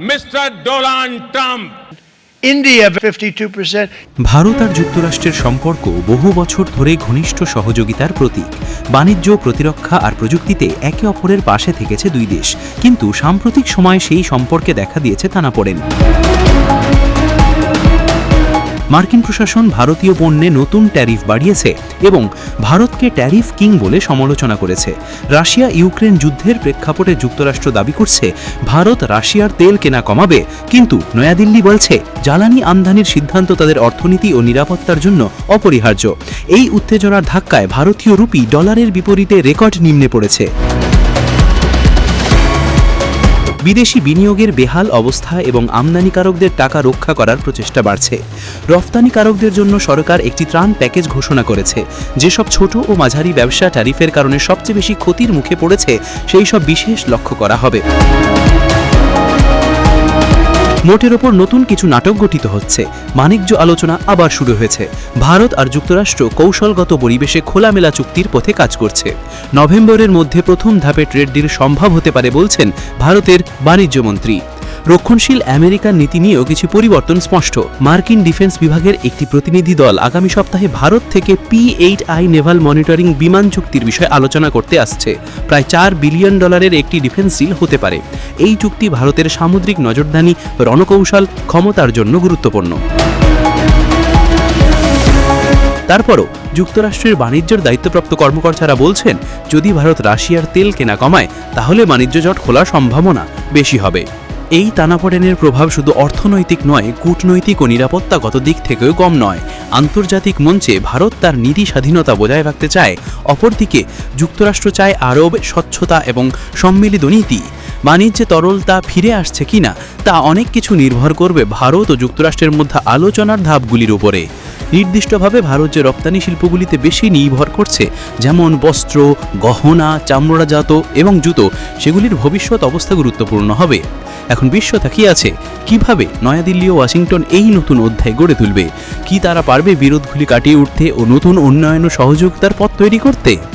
Mr. Donald Trump India, 52%. Bharat আর যুক্তরাষ্ট্রের সম্পর্ক বহু বছর ধরে ঘনিষ্ঠ সহযোগিতার প্রতীক বাণিজ্য প্রতিরক্ষা আর প্রযুক্তিতে একে অপরের পাশে থেকেছে দুই দেশ কিন্তু সাম্প্রতিক সময়ে সেই সম্পর্কে দেখা দিয়েছে টানাপোড়েন মার্কিন প্রশাসন ভারতীয় পণ্যে নতুন ট্যারিফ বাড়িয়েছে এবং ভারতকে ট্যারিফ কিং বলে সমালোচনা করেছে। রাশিয়া ইউক্রেন যুদ্ধের প্রেক্ষাপটে যুক্তরাষ্ট্র দাবি করছে, ভারত রাশিয়ার তেল কেনা কমাবে, কিন্তু নয়াদিল্লি বলছে, জ্বালানি আমদানির সিদ্ধান্ত তাদের অর্থনীতি ও নিরাপত্তার জন্য অপরিহার্য। এই উত্তেজনার ধাক্কায় ভারতীয় রুপি ডলারের বিপরীতে রেকর্ড নিম্নে পড়েছে। বিদেশি বিনিয়োগের বেহাল অবস্থা এবং আমদানিকারকদের টাকা রক্ষা করার প্রচেষ্টা বাড়ছে। রফতানিকারকদের জন্য সরকার একটি ত্রাণ প্যাকেজ ঘোষণা করেছে। যেসব ছোট ও মাঝারি ব্যবসা ট্যারিফের কারণে সবচেয়ে বেশি ক্ষতির মুখে পড়েছে, সেই সব বিশেষ লক্ষ্য করা হবে। মোটের ওপর নতুন কিছু নাটক গঠিত হচ্ছে। বাণিজ্য আলোচনা আবার শুরু হয়েছে। ভারত আর যুক্তরাষ্ট্র কৌশলগত পরিবেশে খোলামেলা চুক্তির পথে কাজ করছে। নভেম্বরের মধ্যে প্রথম ধাপে ট্রেড ডিল সম্ভব হতে পারে বলছেন ভারতের বাণিজ্যমন্ত্রী। রক্ষণশীল আমেরিকার নীতি নিয়েও কিছু পরিবর্তন স্পষ্ট। মার্কিন ডিফেন্স বিভাগের একটি প্রতিনিধি দল আগামী সপ্তাহে ভারত থেকে P eight I naval monitoring বিমান চুক্তির বিষয়ে আলোচনা করতে আসছে। প্রায় চার বিলিয়ন ডলারের একটি ডিফেন্স ডিল হতে পারে। এই চুক্তি ভারতের সামুদ্রিক নজরদানি, রণকৌশল, ক্ষমতার জন্য গুরুত্বপূর্ণ। তারপরও যুক্তরাষ্ট্রের বাণিজ্যের দায়িত্বপ্রাপ্ত কর্মকর্তারা বলছেন, যদি ভারত রাশিয়ার তেল কেনা কমায়, তাহলে বাণিজ্য জট খোলার সম্ভাবনা বেশি হবে। এই টানাপোড়েনের প্রভাব শুধু অর্থনৈতিক নয়, কূটনৈতিক ও নিরাপত্তাগত দিক থেকেও কম নয়। আন্তর্জাতিক মঞ্চে ভারত তার নীতি স্বাধীনতা বজায় রাখতে চায়, অপরদিকে যুক্তরাষ্ট্র চায় আরব, স্বচ্ছতা এবং সম্মিলিত নীতি। বাণিজ্যে তরলতা ফিরে আসছে কিনা, তা অনেক কিছু নির্ভর করবে ভারত ও যুক্তরাষ্ট্রের মধ্যে আলোচনার ধাপগুলির উপরে। নির্দিষ্টভাবে ভারত যে রপ্তানি শিল্পগুলিতে বেশি নির্ভর করছে, যেমন বস্ত্র, গহনা, চামড়াজাত এবং জুতো, সেগুলির ভবিষ্যৎ অবস্থা গুরুত্বপূর্ণ হবে। এখন বিশ্ব তাকিয়ে আছে, কীভাবে নয়াদিল্লি ও ওয়াশিংটন এই নতুন অধ্যায় গড়ে তুলবে? কি তারা পারবে বিরোধগুলি কাটিয়ে উঠতে ও নতুন উন্নয়ন ও সহযোগিতার পথ তৈরি করতে?